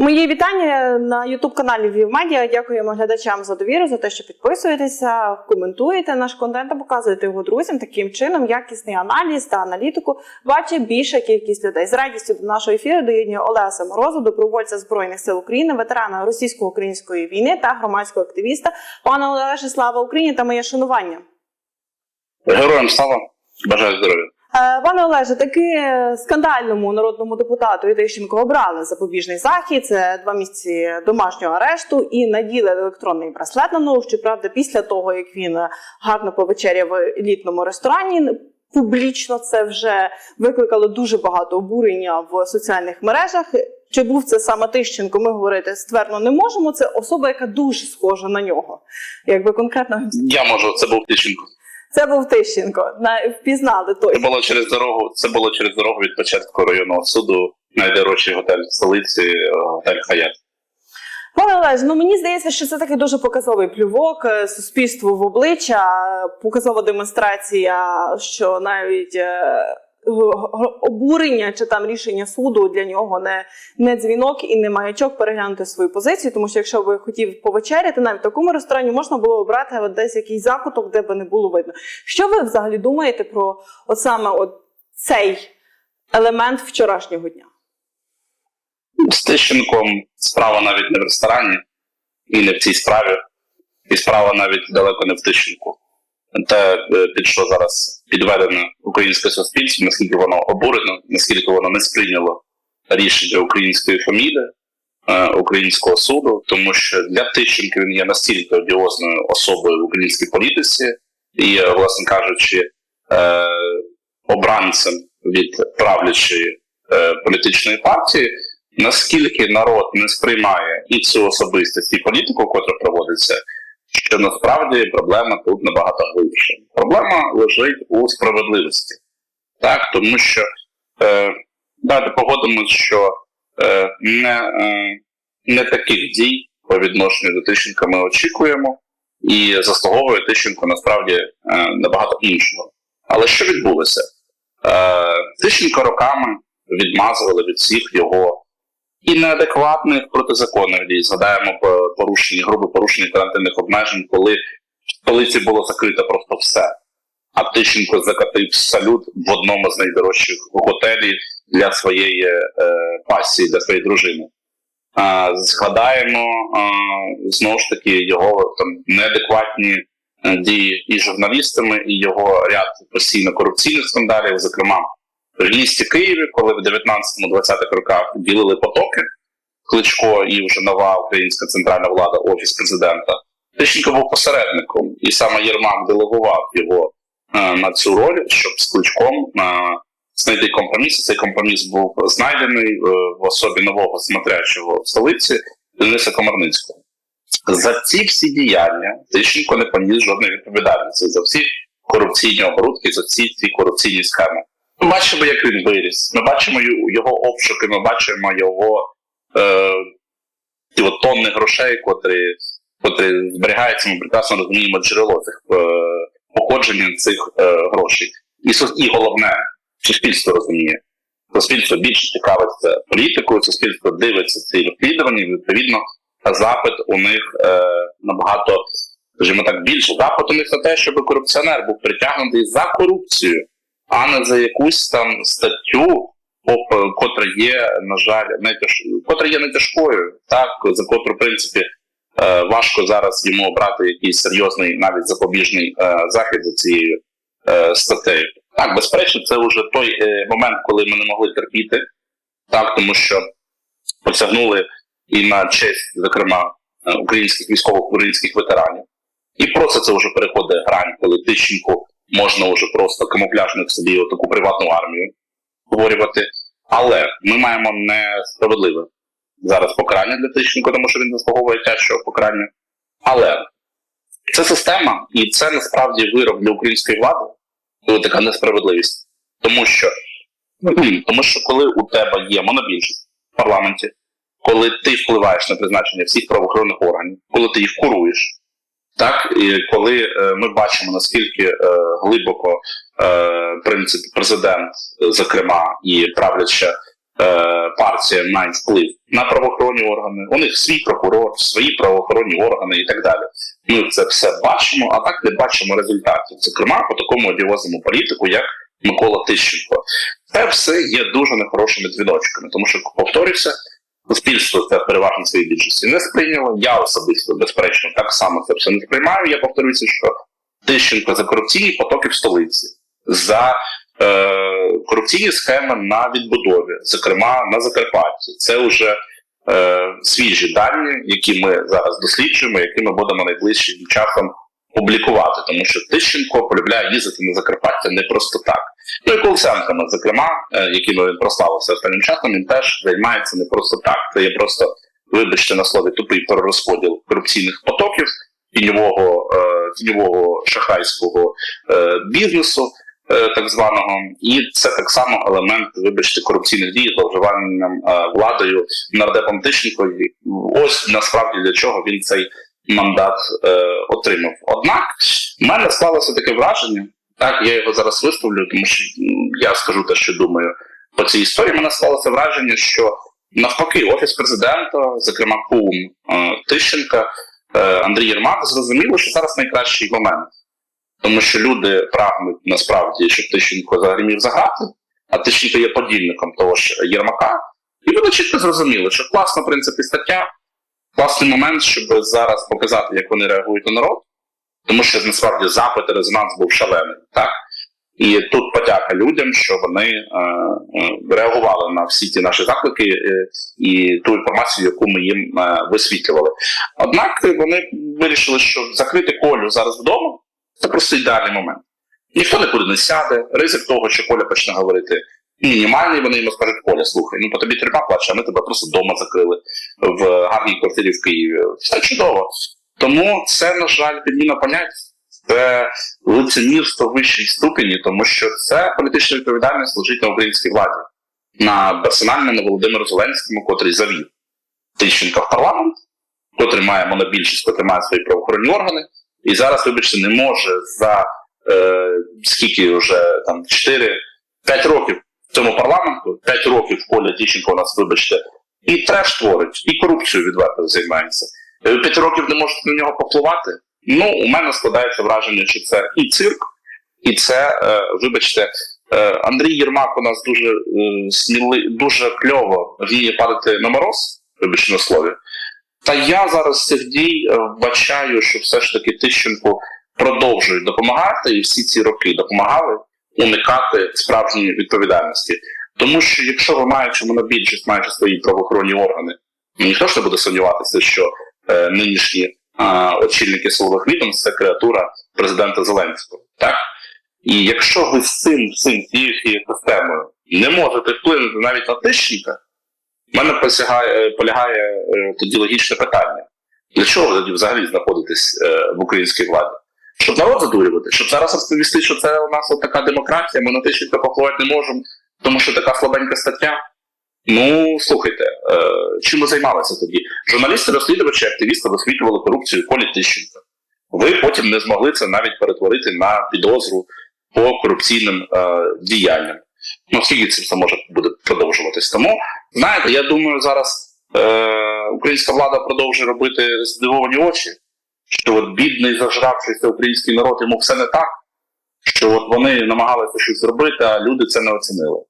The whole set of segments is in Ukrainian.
Мої вітання на Ютуб каналі Львів Медіа. Дякуємо глядачам за довіру, за те, що підписуєтеся, коментуєте наш контент та показуєте його друзям. Таким чином, якісний аналіз та аналітику бачить більша кількість людей. З радістю до нашого ефіру доєднує Олеса Морозу, добровольця збройних сил України, ветерана російсько-української війни та громадського активіста. Пане Олеже, слава Україні та моє шанування. Героям слава, бажаю здоров'я. Е, Пане Олеже, таки скандальному народному депутату Ітищенко обрали запобіжний захід. Це два місяці домашнього арешту і наділи електронний браслет на ногу. Щоправда, після того як він гарно повечеряв в елітному ресторані. Публічно це вже викликало дуже багато обурення в соціальних мережах. Чи був це саме Тищенко? Ми говорити ствердно не можемо. Це особа, яка дуже схожа на нього. Якби конкретно Я можу, це був Тищенко. Це був Тищенко. На впізнали той. Це було через дорогу. Це було через дорогу від початку районного суду, найдорожчий готель в столиці, е, готель Хаят. Пане Олеж, ну мені здається, що це такий дуже показовий плювок е, суспільству в обличчя, е, показова демонстрація, що навіть обурення чи там рішення суду для нього не, не дзвінок і не маячок переглянути свою позицію. Тому що якщо би хотів повечеряти, навіть в такому ресторані можна було обрати десь якийсь закуток, де би не було видно. Що ви взагалі думаєте про от саме от цей елемент вчорашнього дня? З Тищенком справа навіть не в ресторані і не в цій справі. І справа навіть далеко не в Тищенку. Те, е, під що зараз підведено українське суспільство, наскільки воно обурено, наскільки воно не сприйняло рішення української фамілії, е, українського суду, тому що для Тищенка він є настільки одіозною особою в українській політиці, і, е, власне кажучи, обранцем від правлячої політичної партії, наскільки народ не сприймає і цю особистість, і політику, котра проводиться, що насправді проблема тут набагато глибша. Проблема лежить у справедливості. Так, тому що е, давайте погодимося, що е, не, е, не таких дій по відношенню до Тищенка ми очікуємо, і заслуговує Тищенко насправді е, набагато іншого. Але що відбулося? Е, Тищенко роками відмазували від всіх його і неадекватних протизаконних дій. Згадаємо порушення, грубе порушення карантинних обмежень, коли в столиці було закрито просто все. А Тищенко закатив салют в одному з найдорожчих готелів для своєї е, пасії, для своєї дружини. А, згадаємо а, знову ж таки його там неадекватні е, дії і журналістами, і його ряд постійно корупційних скандалів, зокрема в місті Києві, коли в 19-20-х роках ділили потоки Кличко і вже нова українська центральна влада, офіс президента. Тищенко був посередником, і саме Єрмак делегував його е, на цю роль, щоб з Кличком е, знайти компроміс. Цей компроміс був знайдений е, в особі нового смотрячого в столиці Дениса Комарницького. За ці всі діяння Тищенко не поніс жодної відповідальності за всі корупційні оборудки, за всі ці корупційні схеми. Ми бачимо, як він виріс. Ми бачимо його обшуки, ми бачимо його е, тонни грошей, котрі, котрі зберігаються. Ми прекрасно розуміємо джерело цих е, походження цих е, грошей. І, і головне, суспільство розуміє. Суспільство більше цікавиться політикою, суспільство дивиться ці розслідування, і відповідно запит у них е, набагато, скажімо так, більше. Запит у них на те, щоб корупціонер був притягнутий за корупцію а не за якусь там статтю, поп- котра є, на жаль, не тяж... котра є не тяжкою, так за котру, в принципі, е, важко зараз йому обрати якийсь серйозний, навіть запобіжний е, захід за цією е, статтею. Так, безперечно, це вже той е, момент, коли ми не могли терпіти, так, тому що посягнули і на честь, зокрема, е, українських військових українських ветеранів. І просто це вже переходить грань, коли Тищенко можна вже просто камуфляжно собі таку приватну армію створювати. Але ми маємо несправедливе зараз покарання для Тищенко, тому що він заслуговує тяжчого покарання. Але це система, і це насправді вирок для української влади, коли така несправедливість. Тому що, тому що коли у тебе є монобільшість в парламенті, коли ти впливаєш на призначення всіх правоохоронних органів, коли ти їх куруєш, так, і коли е, ми бачимо, наскільки е, глибоко е, принцип президент, зокрема, і правляча партія має вплив на правоохоронні органи, у них свій прокурор, свої правоохоронні органи і так далі. Ми це все бачимо, а так не бачимо результатів. Зокрема, по такому одіозному політику, як Микола Тищенко. Це все є дуже нехорошими дзвіночками, тому що повторюся, суспільство це переважно своїй більшості не сприйняло. Я особисто, безперечно, так само це все не сприймаю. Я повторюся, що Тищенко за корупційні потоки в столиці, за е, корупційні схеми на відбудові, зокрема на Закарпатті. Це вже е, свіжі дані, які ми зараз досліджуємо, які ми будемо найближчим часом публікувати, тому що Тищенко полюбляє їздити на Закарпаття не просто так. Ну і колсенками, зокрема, е, якими він прославився останнім часом, він теж займається не просто так. Це є просто, вибачте на слові, тупий перерозподіл корупційних потоків, тіньового, тіньового е, бізнесу. е, Так званого, і це так само елемент, вибачте, корупційних дій, зловживанням владою нардепом Тищенко. Ось насправді для чого він цей мандат е, отримав. Однак в мене склалося таке враження, так я його зараз виставлю, тому що я скажу те, що думаю по цій історії. Мене склалося враження, що навпаки, офіс президента, зокрема кум е, Тищенка, е, Андрій Єрмак, зрозуміло, що зараз найкращий момент. Тому що люди прагнуть насправді, щоб Тищенко загримів заграти, а Тищенко є подільником того ж Єрмака. І вони чітко зрозуміли, що класна, в принципі, стаття, класний момент, щоб зараз показати, як вони реагують на народ, тому що насправді запит резонанс був шалений. Так? І тут подяка людям, що вони е, е, реагували на всі ті наші заклики е, і ту інформацію, яку ми їм е, висвітлювали. Однак вони вирішили, що закрити колю зараз вдома це просто ідеальний момент. Ніхто нікуди не сяде, ризик того, що Коля почне говорити мінімальний, вони йому скажуть, Коля, слухай, ну по тобі треба плаче, а ми тебе просто вдома закрили в гарній квартирі в Києві. Все чудово. Тому це, на жаль, підміна понять. Це лицемірство в вищій ступені, тому що це політична відповідальність лежить на українській владі, на персональному Володимиру Зеленському, котрий завів Тищенка в парламент, котрий має монобільшість, котрий має свої правоохоронні органи, і зараз, вибачте, не може за е, скільки вже там 4-5 років цьому парламенту, 5 років Коля Тищенко у нас, вибачте, і треш творить, і корупцію відверто займається. Е, П'ять років не можуть на нього попливати. Ну, у мене складається враження, що це і цирк, і це, е, вибачте, е, Андрій Єрмак у нас дуже е, сміли, дуже кльово вміє падати на мороз, вибачте на слові. Та я зараз цих дій е, вбачаю, що все ж таки Тищенко продовжує допомагати, і всі ці роки допомагали уникати справжньої відповідальності. Тому що якщо ви маючи монобільшість, маючи свої правоохоронні органи, ну, ніхто ж не буде сумніватися, що е, нинішні а, очільники силових відомств це креатура президента Зеленського. Так? І якщо ви з цим, цим цією системою не можете вплинути навіть на Тищенка, в мене посягає, полягає е, тоді логічне питання. Для чого ви взагалі знаходитесь е, в українській владі? Щоб народ задурювати, щоб зараз розповісти, що це у нас от така демократія, ми на Тищенка попливати не можемо, тому що така слабенька стаття. Ну, слухайте, е, чим ви займалися тоді? Журналісти, розслідувачі, активісти висвітлювали корупцію Колі Тищенка. Ви потім не змогли це навіть перетворити на підозру по корупційним е, діянням. Ну, скільки це все може буде продовжуватись? Тому, знаєте, я думаю, зараз е, українська влада продовжує робити здивовані очі, що от бідний зажравшийся український народ йому все не так, що от вони намагалися щось зробити, а люди це не оцінили.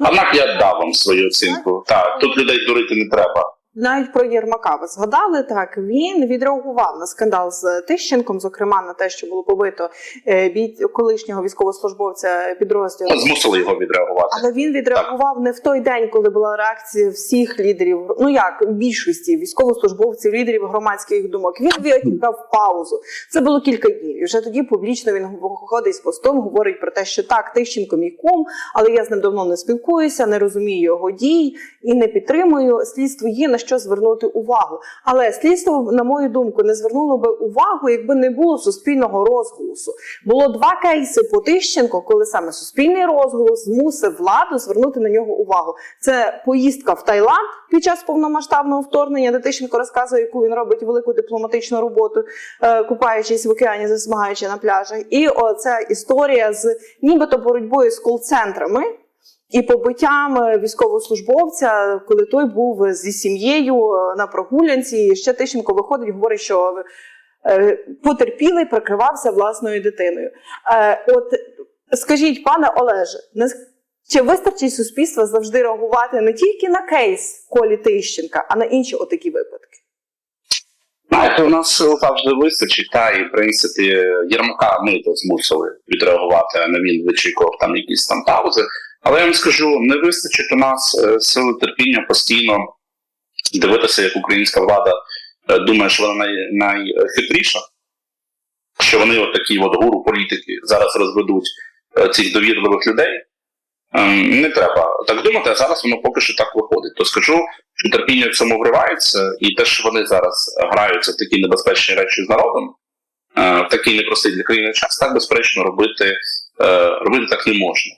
Однак я дав вам свою оцінку. Так, тут людей дурити не треба. Навіть про Єрмака ви згадали так. Він відреагував на скандал з Тищенком, зокрема на те, що було побито е, бій колишнього військовослужбовця підрозділу. Ми змусили його відреагувати. Але він відреагував не в той день, коли була реакція всіх лідерів. Ну як більшості військовослужбовців, лідерів громадських думок. Він викликав паузу. Це було кілька днів. І вже тоді публічно він виходить з постом, говорить про те, що так, Тищенко мій кум, але я з ним давно не спілкуюся, не розумію його дій і не підтримую. Слідство є на що звернути увагу. Але слідство, на мою думку, не звернуло би увагу, якби не було суспільного розголосу. Було два кейси по Тищенко, коли саме суспільний розголос змусив владу звернути на нього увагу. Це поїздка в Таїланд під час повномасштабного вторгнення, де Тищенко розказує, яку він робить велику дипломатичну роботу, е, купаючись в океані, засмагаючи на пляжах. І оця історія з нібито боротьбою з кол-центрами. І побиттям е, військовослужбовця, коли той був зі сім'єю е, на прогулянці. І ще Тищенко виходить, говорить, що е, потерпілий прикривався власною дитиною. Е, От скажіть, пане Олеже, чи вистачить суспільства завжди реагувати не тільки на кейс Колі Тищенка, а на інші отакі випадки? Знаєте, у нас завжди вистачить, та і в принципі Єрмака ми то змусили відреагувати, а не він вичікував там якісь там паузи. Але я вам скажу, не вистачить у нас е, сили терпіння постійно дивитися, як українська влада е, думає, що вона най, найхитріша, що вони от такі от гуру політики зараз розведуть е, цих довірливих людей. Ем, Не треба так думати, а зараз воно поки що так виходить. То скажу, що терпіння в цьому вривається, і те, що вони зараз граються в такі небезпечні речі з народом, в такий непростий для країни час, так безперечно робити, робити так не можна.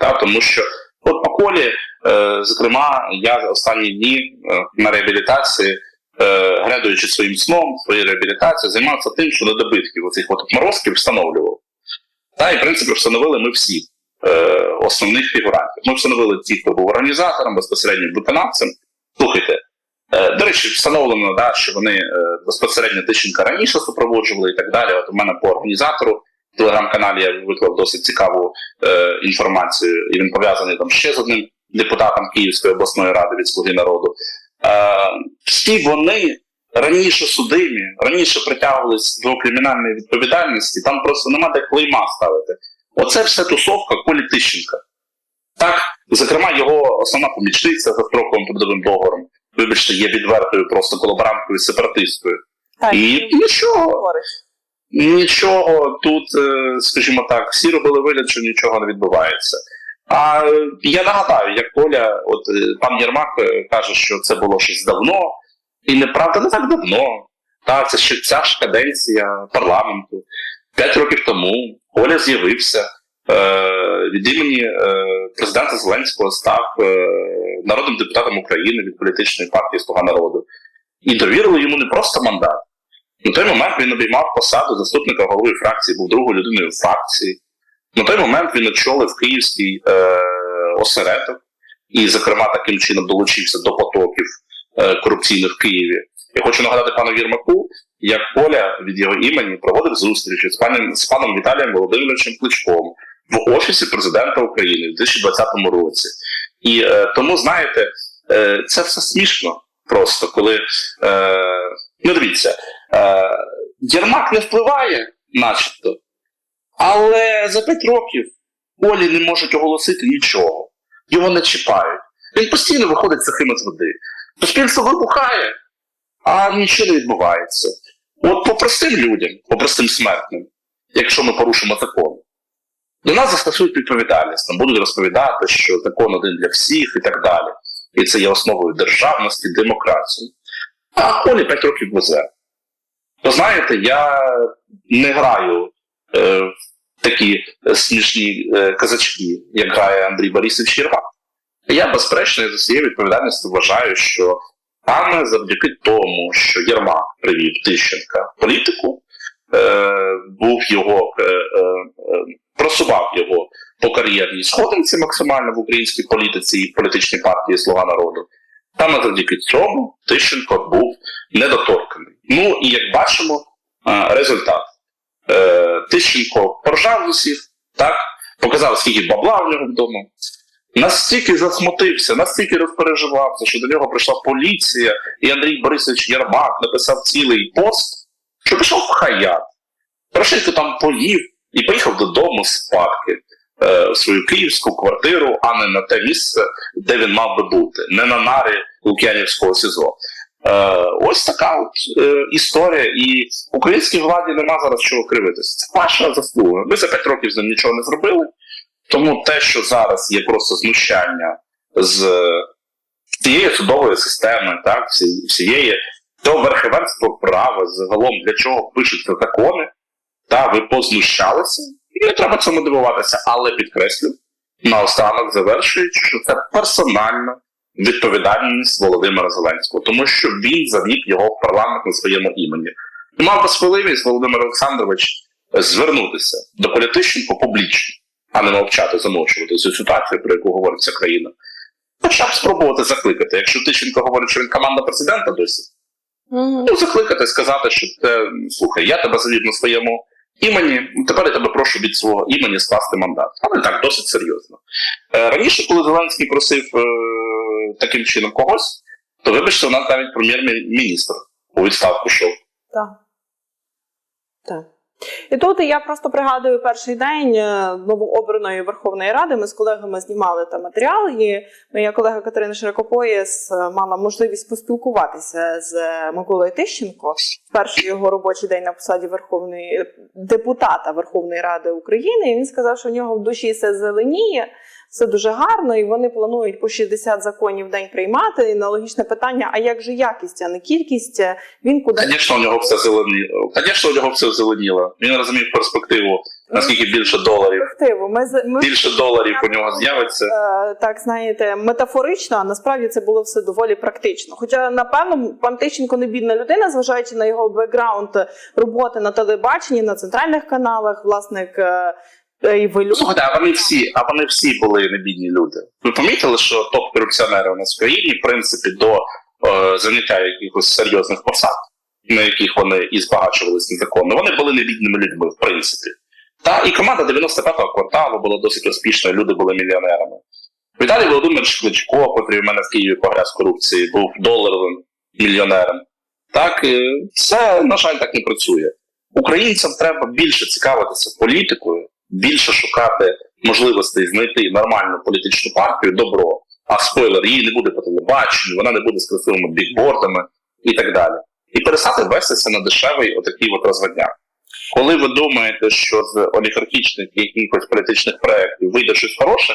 Та, тому що от по колі, е, зокрема, я останні дні е, на реабілітації, е, глядуючи своїм сном, своєю реабілітацією, займався тим, що недобитків оцих от морозків встановлював. Та, і в принципі встановили ми всі е, основних фігурантів. Ми встановили ті, хто був організатором, безпосередньо виконавцем. Слухайте, е, до речі, встановлено, да, що вони е, безпосередньо Тищенка раніше супроводжували і так далі. От у мене по організатору в телеграм-каналі я виклав досить цікаву е, інформацію, і він пов'язаний там ще з одним депутатом Київської обласної ради від Слуги народу. Е, всі вони раніше судимі, раніше притягувались до кримінальної відповідальності, там просто нема де клейма ставити. Оце все тусовка Колі Тищенка. Так, зокрема, його основна помічниця за строковим трудовим договором, вибачте, є відвертою просто колаборанткою, сепаратисткою. Так, І нічого. Нічого тут, е, скажімо так, всі робили вигляд, що нічого не відбувається. А е, я нагадаю, як Коля, от е, пан Єрмак каже, що це було щось давно, і неправда не так давно. Так, це ще ця ж каденція парламенту. П'ять років тому Коля з'явився е, від імені е, президента Зеленського став е, народним депутатом України від політичної партії Слуга народу. І довірили йому не просто мандат. На той момент він обіймав посаду заступника голови фракції, був другою людиною фракції. На той момент він очолив київський е, осередок і, зокрема, таким чином долучився до потоків е, корупційних в Києві. Я хочу нагадати пану Єрмаку, як Коля від його імені проводив зустрічі з паном, з паном Віталієм Володимировичем Кличком в Офісі президента України в 2020 році. І е, тому, знаєте, е, це все смішно просто, коли. Е, ну, дивіться, е, Єрмак не впливає, начебто, але за 5 років Олі не можуть оголосити нічого. Його не чіпають. Він постійно виходить сухим з води. Суспільство вибухає, а нічого не відбувається. От по простим людям, по простим смертним, якщо ми порушимо закон, до нас застосують відповідальність, нам будуть розповідати, що закон один для всіх і так далі. І це є основою державності, демократії. А Олі 5 років везе. То знаєте, я не граю е, в такі смішні е, казачки, як грає Андрій Борисович Єрмак. Я, безперечно, з усією відповідальністю вважаю, що саме завдяки тому, що Єрмак привів Тищенка в політику, е, був його, е, е, е, просував його по кар'єрній сходинці максимально в українській політиці і політичній партії Слуга народу. Саме завдяки цьому Тищенко був недоторканий. Ну і як бачимо, результат. Е, Тищенко поржав з усіх, так, показав, скільки бабла в нього вдома. Настільки засмутився, настільки розпереживався, що до нього прийшла поліція, і Андрій Борисович Єрмак написав цілий пост, що пішов в хаят. Порошенко там поїв і поїхав додому спадки е, в свою київську квартиру, а не на те місце, де він мав би бути, не на нарі Лук'янівського СІЗО. Е, ось така от, е, історія, і українській владі нема зараз чого кривитися. Це ваша заслуга. Ми за 5 років з ним нічого не зробили. Тому те, що зараз є просто знущання з е, цієї судової системи, так, всієї того верховенства права, загалом для чого пишуться закони, та ви познущалися, не треба цьому дивуватися, але підкреслю, наостанок завершуючи, що це персональна відповідальність Володимира Зеленського, тому що він завів його в парламент на своєму імені. І мав би сміливість Володимир Олександрович звернутися до політичного публічно а не мовчати, замовчувати цю ситуацію, про яку говорить вся країна. Хоча б спробувати закликати. Якщо Тищенко говорить, що він команда президента досі, Мгм. ну закликати, сказати, що те, слухай, я тебе завів на своєму імені, тепер я тебе прошу від свого імені скласти мандат. Але так, досить серйозно. Е, раніше, коли Зеленський просив е, таким чином когось, то вибачте, у нас навіть прем'єр-міністр у відставку йшов. Так. Так. І тут я просто пригадую перший день е, новообраної Верховної Ради. Ми з колегами знімали там матеріал, і моя колега Катерина Широкопоєс е, мала можливість поспілкуватися з Миколою Тищенко перший його робочий день на посаді Верховної депутата Верховної Ради України. І він сказав, що в нього в душі все зеленіє, все дуже гарно, і вони планують по 60 законів в день приймати. І на логічне питання: а як же якість, а не кількість? Він куди Звісно, у нього все зеленіло. Звісно, у нього все зеленіло. Він розумів перспективу, наскільки більше доларів, перспективу. Ми, ми більше доларів у нього з'явиться. е, так знаєте, метафорично, а насправді це було все доволі практично. Хоча, напевно, пан Тищенко не бідна людина, зважаючи на його бекграунд роботи на телебаченні, на центральних каналах, власник е, і ви люди. Слухайте, а вони всі, а вони всі були небідні люди. Ви помітили, що топ-корупціонери у нас в країні, в принципі, до е, заняття якихось серйозних посад, на яких вони і збагачувалися незаконно, вони були небідними людьми, в принципі. Та і команда 95-го кварталу була досить успішною, люди були мільйонерами. Віталій Володимирович Кличко, котрий в мене в Києві погряз корупції, був доларовим мільйонером. Так, е, це, на жаль, так не працює. Українцям треба більше цікавитися політикою, більше шукати можливостей знайти нормальну політичну партію, добро. А спойлер, її не буде по телебаченню, вона не буде з красивими бікбордами і так далі. І перестати вестися на дешевий отакий от розводняк. Коли ви думаєте, що з олігархічних якихось політичних проєктів вийде щось хороше,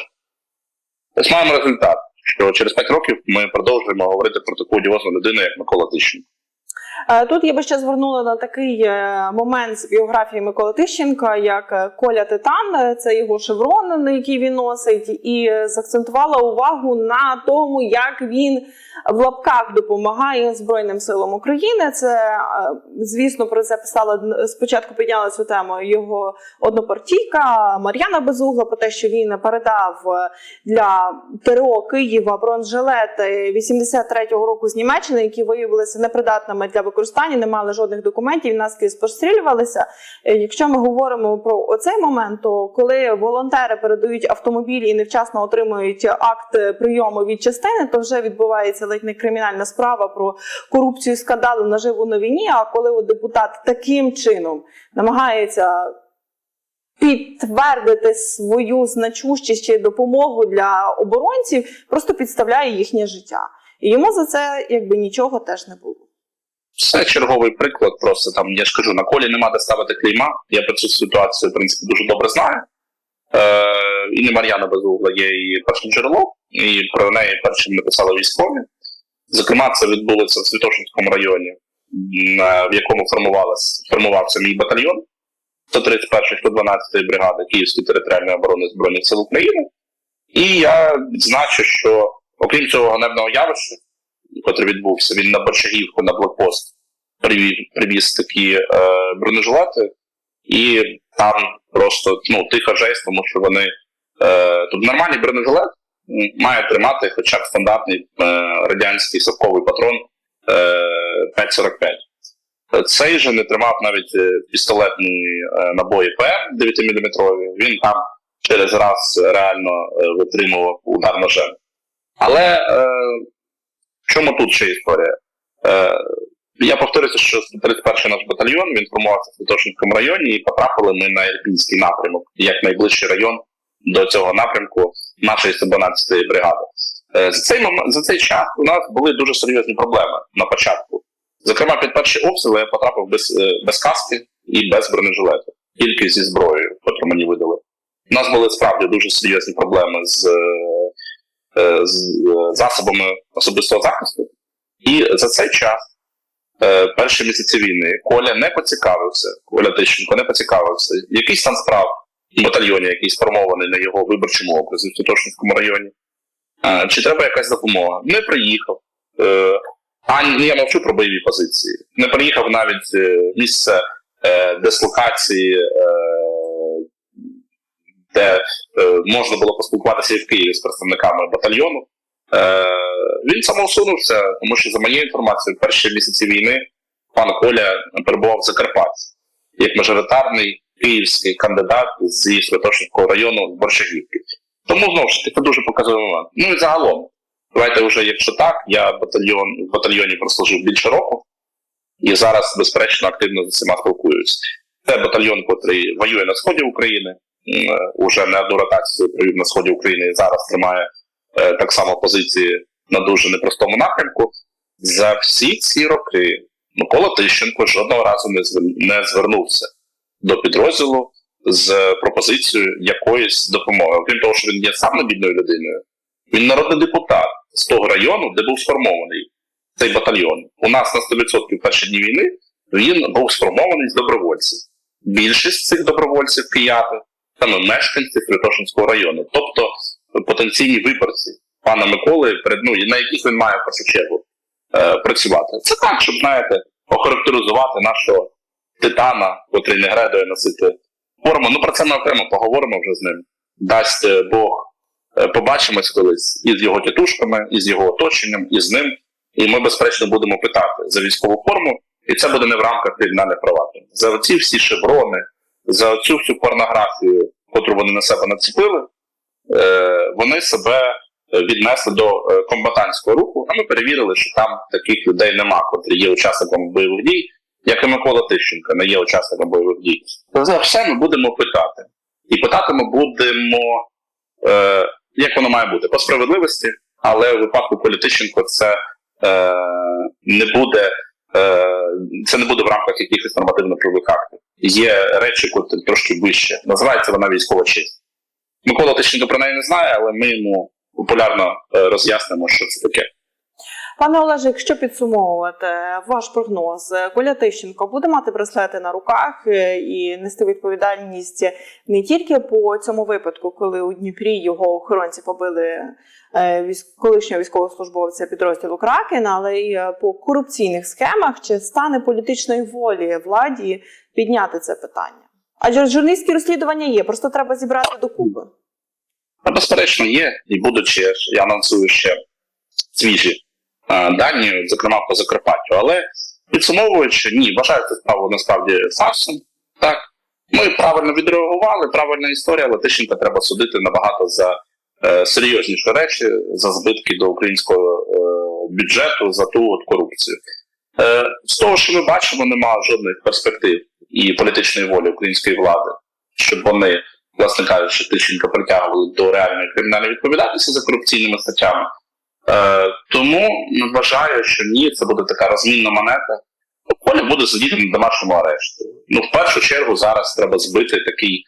ось маємо результат, що через 5 років ми продовжуємо говорити про таку одіозну людину, як Микола Тищенко. Е, Тут я би ще звернула на такий е, момент з біографії Миколи Тищенка, як е, Коля Титан, це його шеврон, на який він носить, і заакцентувала увагу на тому, як він в лапках допомагає Збройним силам України. Це звісно про це писала спочатку. Підняла цю тему його однопартійка Мар'яна Безугла про те, що він передав для ТРО Києва бронежилети 83-го року з Німеччини, які виявилися непридатними для використання, не мали жодних документів, і наскрізь пострілювалися. Е, Якщо ми говоримо про оцей момент, то коли волонтери передають автомобілі і невчасно отримують акт прийому від частини, то вже відбувається ледь не кримінальна справа про корупцію скандали наживу на війні. А коли депутат таким чином намагається підтвердити свою значущість чи допомогу для оборонців, просто підставляє їхнє життя. І йому за це якби нічого теж не було. Це черговий приклад. Просто там я ж кажу, на колі нема де ставити клейма. Я про цю ситуацію, в принципі, дуже добре знаю. Е, і не Мар'яна Безугла є її першим джерелом, і про неї першим написали військові. Зокрема, це відбулося в Святошинському районі, е, в якому формувався мій батальйон 131 112 бригади Київської територіальної оборони Збройних сил України. І я відзначу, що окрім цього ганебного явища, який відбувся, він на Борчагівку, на блокпост привіз, привіз такі е, бронежилети, і там просто ну, тиха жесть, тому що вони е, тут нормальний бронежилет має тримати хоча б стандартний е, радянський совковий патрон е, 5,45. Цей же не тримав навіть е, пістолетні е, набої ПМ 9-мм, він там через раз реально е, витримував удар ножем. Але е, чому тут ще історія? Е, я повторюся, що 31-й наш батальйон він формувався в Святошинському районі і потрапили ми на Ірпінський напрямок, як найближчий район до цього напрямку нашої 112-ї бригади. Е, за, цей момент, за цей час у нас були дуже серйозні проблеми на початку. Зокрема, під перші обстріли я потрапив без, е, без каски і без бронежилету, тільки зі зброєю, яку мені видали. У нас були справді дуже серйозні проблеми з, е, з е, засобами особистого захисту. І за цей час, е, перші місяці війни, Коля не поцікавився, Коля Тищенко не поцікавився, який стан справ в батальйоні, який сформований на його виборчому окрузі в Святошинському районі. Е, Чи треба якась допомога? Не приїхав. Е, А я мовчу про бойові позиції. Не приїхав навіть е, місце е, дислокації е, де е, можна було поспілкуватися і в Києві з представниками батальйону. Е, він самоусунувся, тому що за моєю інформацією, в перші місяці війни пан Коля перебував в Закарпатті як мажоритарний київський кандидат зі Святошинського району Борщагівки. Тому знову ж таки це дуже показовий момент. Ну і загалом, давайте вже, якщо так, я батальйон в батальйоні прослужив більше року і зараз, безперечно, активно з усіма спілкуюсь. Це батальйон, який воює на сході України, уже не одну ротацію на сході України і зараз тримає е, так само позиції на дуже непростому напрямку. За всі ці роки Микола Тищенко жодного разу не звернувся до підрозділу з пропозицією якоїсь допомоги. Окрім того, що він є сам небідною людиною, він народний депутат з того району, де був сформований цей батальйон. У нас на 100% в перші дні війни він був сформований з добровольців. Більшість цих добровольців кияти саме мешканці Святошинського району, тобто потенційні виборці пана Миколи, ну, на яких він має в першу чергу е, працювати. Це так, щоб знаєте, охарактеризувати нашого титана, котрий не градує носити форму. Ну про це ми окремо поговоримо вже з ним. Дасть е, Бог, е, побачимось колись із його тітушками, із його оточенням, і з ним. І ми, безперечно, будемо питати за військову форму, і це буде не в рамках кримінальних проваджень. За ці всі шеврони, за цю всю порнографію, котру вони на себе нацепили, е, вони себе віднесли до е, комбатантського руху, а ми перевірили, що там таких людей нема, котрі є учасниками бойових дій, як і Микола Тищенко не є учасником бойових дій. За все ми будемо питати. І питати ми будемо, е, як воно має бути, по справедливості, але в випадку Політиченко це не буде. Це не буде в рамках якихось нормативно-правових актів. Є речі, котрі трошки вище. Називається вона військова честь. Микола Тищенко про неї не знає, але ми йому популярно е, роз'яснимо, що це таке. Пане Олеже, якщо підсумовувати ваш прогноз, Коля Тищенко буде мати браслети на руках е, і нести відповідальність не тільки по цьому випадку, коли у Дніпрі його охоронці побили е, колишнього військовослужбовця підрозділу Кракен, але й е, по корупційних схемах чи стане політичної волі владі підняти це питання? Адже журналістські розслідування є, просто треба зібрати докупи. Ну, безперечно, є, і будуть ще, я анонсую ще свіжі е, дані, зокрема по Закарпаттю. Але підсумовуючи, ні, вважаю цю справу насправді фарсом. Так, ми правильно відреагували, правильна історія, але Тищенка треба судити набагато за е, серйозніші речі, за збитки до українського е, бюджету, за ту от корупцію. Е, з того, що ми бачимо, немає жодних перспектив і політичної волі української влади, щоб вони власне кажучи, Тищенка притягували до реальної кримінальної відповідальності за корупційними статтями. Е, тому вважаю, що ні, це буде така розмінна монета. Коля буде сидіти на домашньому арешті. Ну, в першу чергу, зараз треба збити такий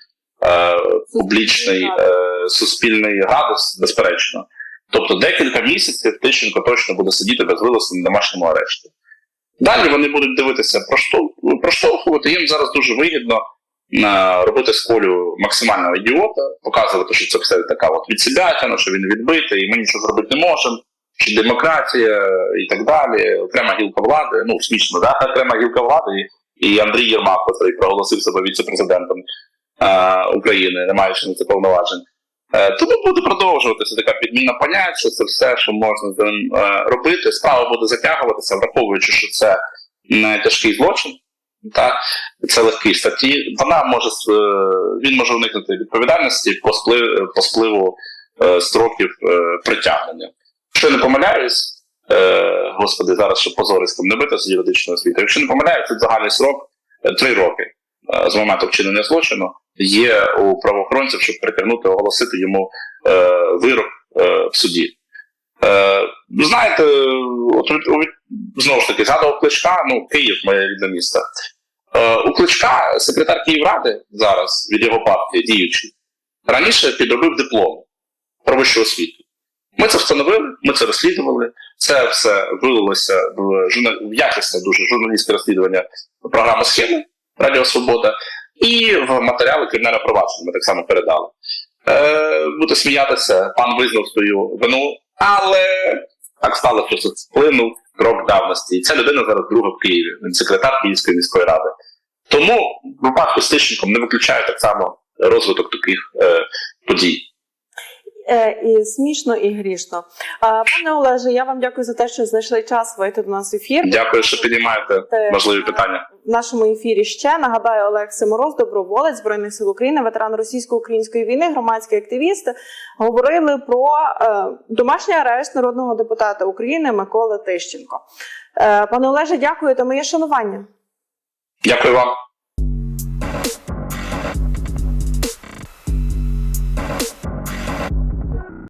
е, публічний е, суспільний градус, безперечно. Тобто декілька місяців Тищенко точно буде сидіти безвилосно на домашньому арешті. Далі вони будуть дивитися, проштовх- проштовхувати. Їм зараз дуже вигідно е, робити з Колю максимального ідіота, показувати, що це все така от відсібятина, що він відбитий, і ми нічого зробити не можемо, що демократія і так далі, окрема гілка влади, ну смішно, да? окрема гілка влади, і Андрій Єрмак, який проголосив себе віце-президентом е, України, не маючи на це повноважень. Е, Тому буде продовжуватися така підміна понять, що це все, що можна е, робити. Справа буде затягуватися, враховуючи, що це не тяжкий злочин, так, це легкі статті. Вона може е, він може уникнути відповідальності по спливу, по спливу строків притягнення. Якщо не помиляюсь, господи, зараз щоб позористом не бити з юридичного освіти. Якщо не помиляюсь, це загальний срок три роки з моменту вчинення злочину є у правоохоронців, щоб притягнути, оголосити йому е, вирок е, в суді. Е, знаєте, от, у- знову ж таки, згадував Кличка, ну, Київ, моє рідне місто. Е, у Кличка секретар Київради зараз від його партії діючий, раніше підробив диплом про вищу освіту. Ми це встановили, ми це розслідували. Це все вилилося в, журна... в якісне дуже журналістське розслідування програми схеми Радіо Свобода і в матеріали кримінального провадження ми так само передали. Е, буде сміятися, пан визнав свою вину, але так сталося, що це вплинув крок давності. І ця людина зараз друга в Києві. Він секретар Київської міської ради. Тому в випадку з Тищенком не виключаю так само розвиток таких е, подій. Е, і смішно, і грішно. Е, Пане Олеже, я вам дякую за те, що знайшли час вийти до нас в ефір. Дякую, що піднімаєте Е, важливі питання. В нашому ефірі ще нагадаю Олег Симороз, доброволець збройних сил України, ветеран російсько-української війни, громадський активіст. Говорили про е, домашній арешт народного депутата України Миколи Тищенко. Е, пане Олеже, дякую та моє шанування. Дякую вам.